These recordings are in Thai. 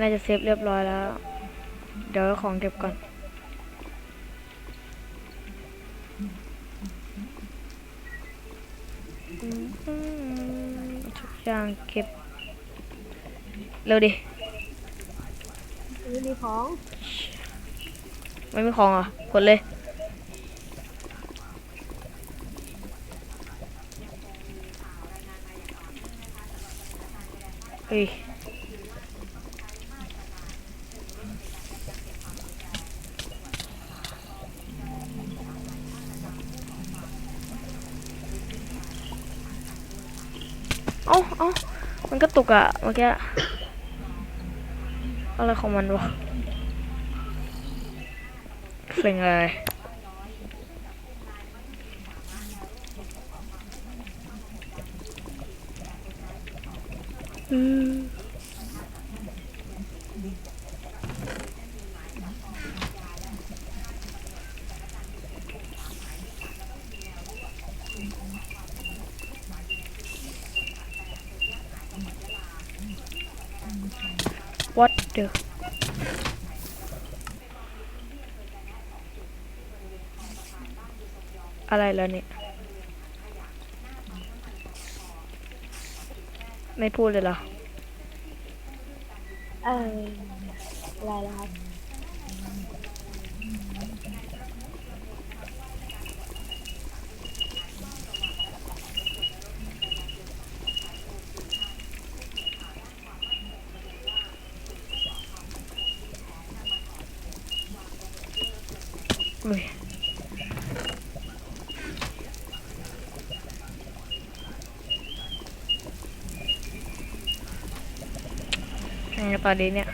น่าจะเซฟเรียบร้อยแล้ว เดี๋ยวเอาของเก็บก่อน ทุกอย่างเก็บ เร็วดิไม่มีของ ไม่มีของเหรอะกดเลยเฮ้ย เอ้าเอ้ามันก็ตกอะเมื่อกี้อะไรของมันวะเซ็งอะไรอืมวัด เดออะไรแล้วเนี่ย ไม่พูดเลยเหรอ เอออะไรแล้วครับ อุ้ยยังไงตอนนี้เนี่ย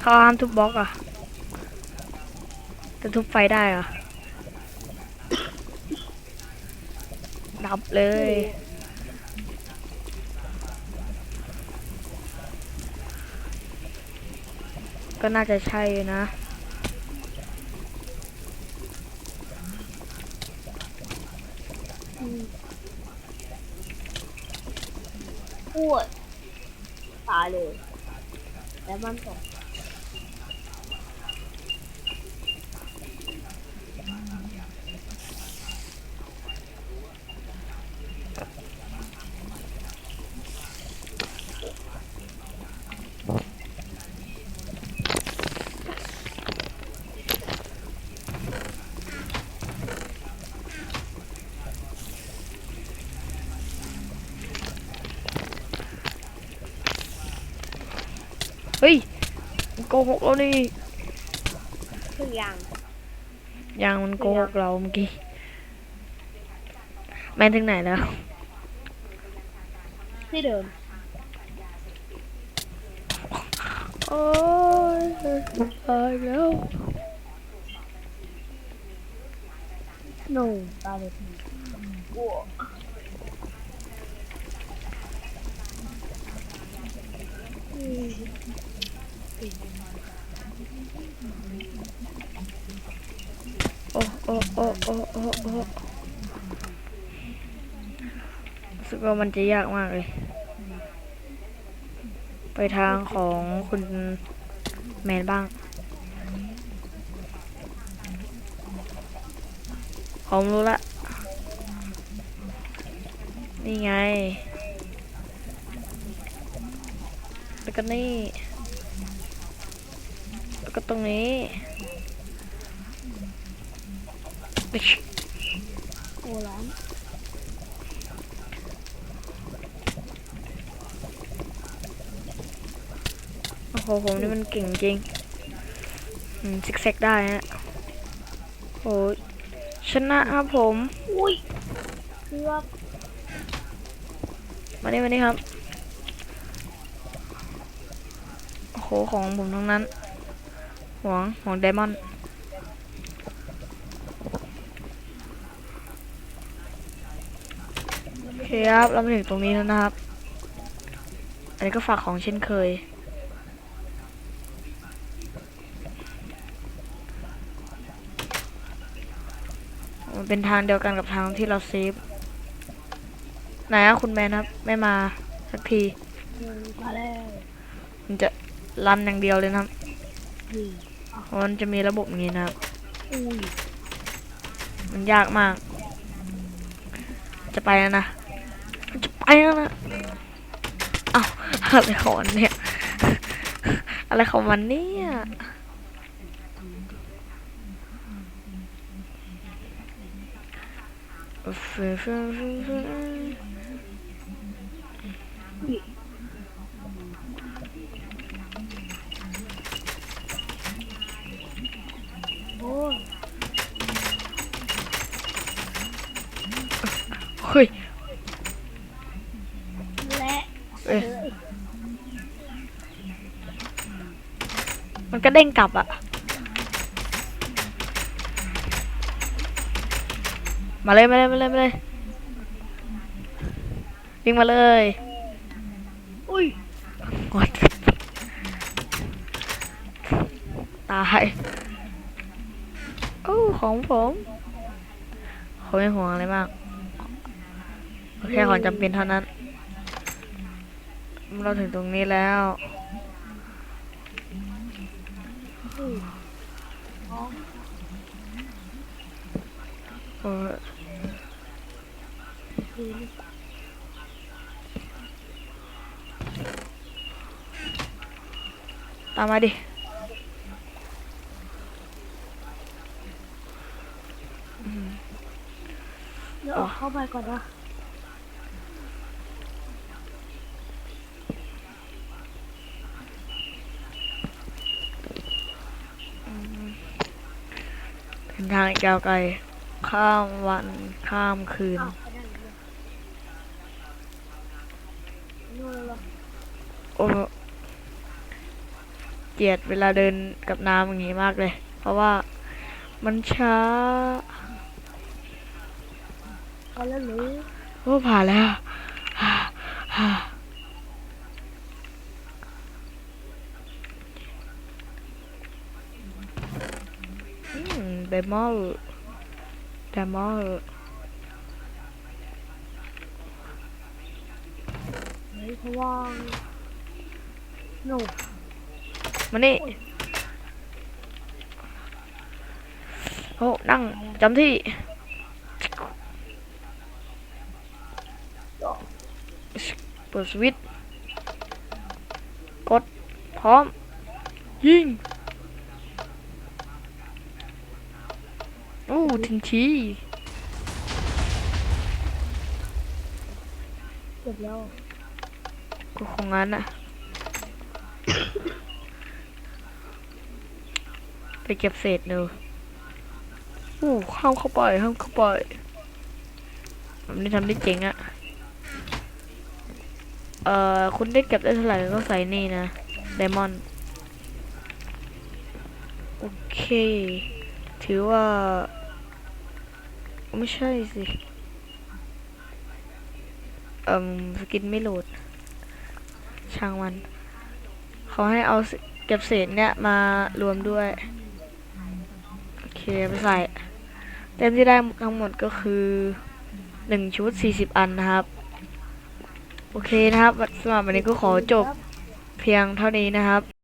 เขาห้ามทุบบล็อกอะจะทุบไฟได้อะดับเลย ก็น่าจะใช่อยู่นะพูดตายเลย แล้วมันตก เฮ้ยมันโกหกเรานี่ทุกอย่างยังมันโกหกเราเมื่อกี้แม่นถึงไหนแล้ว ที่เดิมโอ้ยตายแล้วหนูตายเลยโอ้ โอ้โอ้โอ้โอ้โอ้โอ้รู้สึกว่ามันจะยากมากเลย ไปทางของคุณแมนบ้าง ผมรู้ละ นี่ไง แล้วก็นี่ ตรงนี้โอ้ร้านโอ้โหผมนี่มันเก่งจริงอืมซิกแซกได้ฮะโอ้ยชนะครับผมอุ้ยเกือบมานี่มานี่ครับโอ้โหของผมทั้งนั้น หวงหวงไดมอนด์โอเคครับ เรามาถึงตรงนี้แล้วนะครับ อันนี้ก็ฝากของเช่นเคย มันเป็นทางเดียวกันกับทางที่เราเซฟไหนอะคุณแมนครับ ไม่มาสักทีมาแล้วมันจะรันอย่างเดียวเลยนะครับนี่เพราะ มันจะมีระบบอย่างนี้นะครับอุ้ยมันยากมาก จะไปแล้วนะ จะไปแล้วนะเอ้าอะไรของมันเนี่ย อะไรของมันเนี่ยฟึ่ มันก็เด้งกลับอะมาเลยมาเลยมาเลยมาเลยวิ่งมาเลย อุ้ยโอ๊ยตายโอ้ของผมเขาไม่ห่วงอะไรมากแค่ของจำเป็นเท่านั้น เราถึงตรงนี้แล้ว อุ้ยอ๋อเออคือนี่ตามมาดิเดี๋ยวออกเข้าไปก่อนนะ เดินทางอีกยาวไกล ข้ามวันข้ามคืนอ้าวไปนั่งเลยนู่นเลยเหรอโอ้เกลียดเวลาเดินกับน้ำอย่างนี้มากเลย เพราะว่ามันช้าเอาแล้วหรือโอ้ผ่านแล้ว อื มเดมอลเดมอลเฮ้ยเพราะว่าหนูมานี่โอ้นั่งจำที่เปิดสวิตช์กดพร้อม ยิง โอ้ ถึงทีเก็บแล้วก็คงงั้นน่ะ ไปเก็บเศษเนอะอู้ห้ามเข้าไปห้ามเข้าไปแบบนี้ทำได้เจ๋งอะเอ่อ คุณได้เก็บได้เท่าไหร่ก็ใส่นี่นะไดมอนด์โอเค ถือว่า ไม่ใช่สิ เอ่มสกินไม่โหลด ช่างมันเขาให้เอาเก็บเศษเนี่ยมารวมด้วย โอเคไปใส่ เต็มที่ได้ทั้งหมดก็คือหนึ่งชุดสี่สิบอันนะครับ โอเคนะครับสำหรับวันนี้ก็ขอจบเพียงเท่านี้นะครับ